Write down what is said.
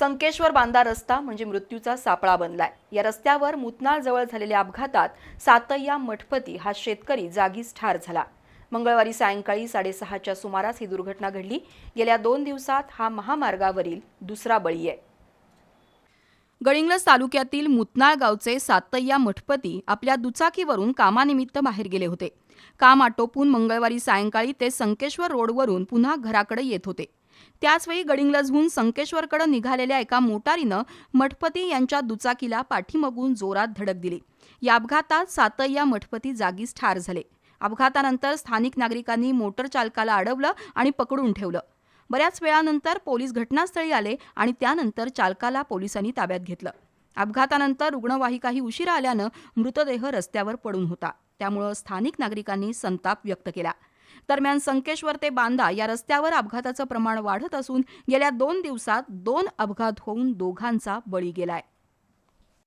संकेश्वर बांदा रस्ता म्हणजे मृत्यूचा सापळा बनलाय. या रस्त्यावर मुतनाळ जवळ झालेल्या अपघातात सातय्या मठपती हा शेतकरी जागीच ठार झाला. मंगळवारी सायंकाळी साडेसहाच्या सुमारास ही दुर्घटना घडली. गेल्या दोन दिवसात हा महामार्गावरील दुसरा बळी आहे. गडिंग्लज तालुक्यातील मुतनाळ गावचे सातय्या मठपती आपल्या दुचाकीवरून कामानिमित्त बाहेर गेले होते. काम आटोपून मंगळवारी सायंकाळी ते संकेश्वर रोडवरून पुन्हा घराकडे येत होते. त्याचवेळी गडिंग्लजहून संकेश्वरकडे निघालेल्या एका मोटारीनं मठपती यांच्या दुचाकीला पाठीमागून जोरात धडक दिली. या अपघातात सातय्या मठपती जागीच ठार झाले. अपघातानंतर स्थानिक नागरिकांनी मोटर चालकाला अडवलं आणि पकडून ठेवलं. बऱ्याच वेळानंतर पोलीस घटनास्थळी आले आणि त्यानंतर चालकाला पोलिसांनी ताब्यात घेतलं. अपघातानंतर रुग्णवाहिकाही उशिरा आल्यानं मृतदेह रस्त्यावर पडून होता. त्यामुळं स्थानिक नागरिकांनी संताप व्यक्त केला. दरम्यान संकेश्वर ते बांदा या रस्त्यावर अपघाताचं प्रमाण वाढत असून गेल्या दोन दिवसात दोन अपघात होऊन दोघांचा बळी गेलाय.